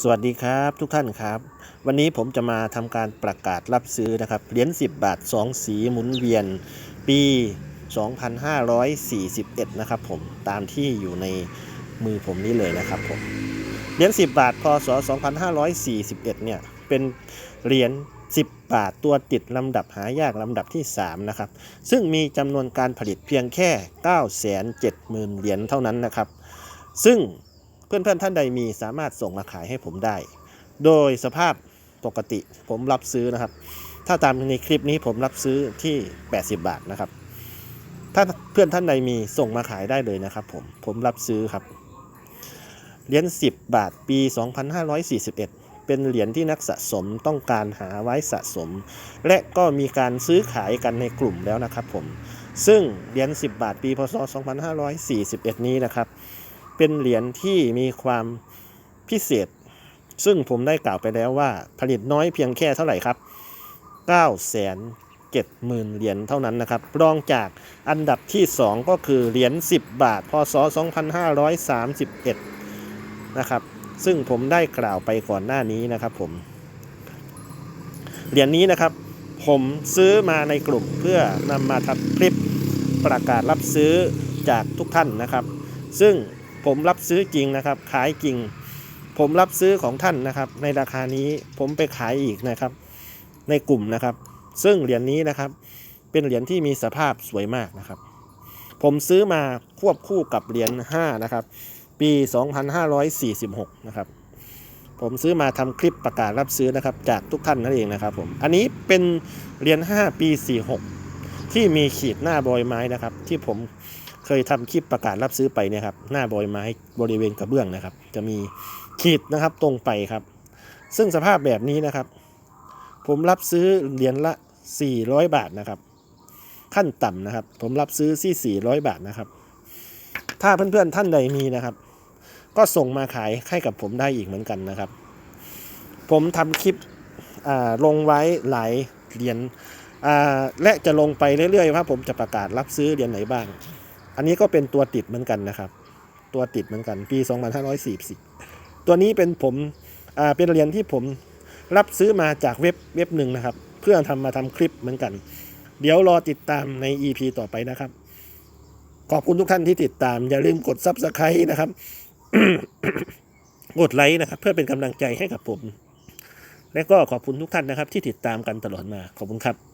สวัสดีครับทุกท่านครับ วันนี้ผมจะมาทำการประกาศรับซื้อนะครับเหรียญ10 บาท 2 สีหมุนเวียน ปี 2541 นะครับผมตามที่อยู่ในมือผมนี้เลยนะครับผมเหรียญ10 บาทพศ 2541 เนี่ยเป็นเหรียญ10 บาทตัวติดลำดับหายากลำดับที่ 3 นะครับ ซึ่งมีจำนวนการผลิตเพียงแค่ 970,000 เหรียญเท่านั้นนะครับ ซึ่ง เพื่อนๆท่านใดมีสามารถส่งมาขายให้ผมได้ โดยสภาพปกติผมรับซื้อนะครับ ถ้าตามในคลิปนี้ผมรับซื้อที่ 80 บาทนะครับ ถ้าเพื่อนท่านใดมีส่งมาขายได้เลยนะครับผม ผมรับซื้อครับเหรียญ10 บาทปี 2541 เป็นเหรียญที่นักสะสมต้องการหาไว้สะสม และก็มีการซื้อขายกันในกลุ่มแล้วนะครับผม ซึ่งเหรียญ10 บาทปี พศ 2541 นี้นะครับ เป็นเหรียญที่มีความพิเศษ ซึ่งผมได้กล่าวไปแล้วว่าผลิตน้อยเพียงแค่เท่าไหร่ครับ9แสนเจ็ดหมื่นเหรียญเท่านั้นนะครับ รองจากอันดับที่ 2 ก็คือเหรียญ10 บาท พศ 2531 นะครับ ซึ่งผมได้กล่าวไปก่อนหน้านี้นะครับผม เหรียญนี้นะครับ ผมซื้อมาในกลุ่มเพื่อนำมาทำคลิปประกาศรับซื้อจากทุกท่านนะครับ ซึ่ง ผมรับซื้อจริงนะครับ ขายจริง ผมรับซื้อของท่านนะครับ ในราคานี้ผมไปขายอีกนะครับ ในกลุ่มนะครับ ซึ่งเหรียญนี้นะครับ เป็นเหรียญที่มีสภาพสวยมากนะครับ ผมซื้อมาควบคู่กับเหรียญ5นะครับ ปี 2546 นะครับผมซื้อมาทำคลิปประกาศรับซื้อนะครับ จากทุกท่านนั่นเองนะครับผมอันนี้เป็นเหรียญ5ปี 46 ที่มีขีดหน้าบอยไม้นะครับ ที่ผม ยทำคลิปประกาศรับซื้อไปเนี่ยครับหน้าบอยไม้บริเวณกระเบื้องนะครับ จะมีขีดนะครับตรงไปครับ ซึ่งสภาพแบบนี้นะครับ ผมรับซื้อเหรียญละ 400 บาทนะครับ ขั้นต่ำนะครับ ผมรับซื้อที่400 บาทนะครับ ถ้าเพื่อนๆท่านใดมีนะครับ ก็ส่งมาขายให้กับผมได้อีกเหมือนกันนะครับ ผมทำคลิปลงไว้หลายเหรียญและจะลงไปเรื่อยๆว่าผมจะประกาศรับซื้อเหรียญไหนบ้าง อันนี้ก็เป็นตัวติดเหมือนกันนะครับ ตัวติดเหมือนกันปี 2540 ตัวนี้เป็นผมอ่าเป็นเหรียญที่ผมรับซื้อมาจากเว็บเว็บหนึ่งนะครับ เพื่อทำมาทำคลิปเหมือนกัน เดี๋ยวรอติดตามใน EP ต่อไปนะครับ ขอบคุณทุกท่านที่ติดตาม อย่าลืมกด Subscribe นะครับ กดไลค์นะครับ เพื่อเป็นกำลังใจให้กับผม และก็ขอบคุณทุกท่านนะครับ ที่ติดตามกันตลอดมาขอบคุณครับ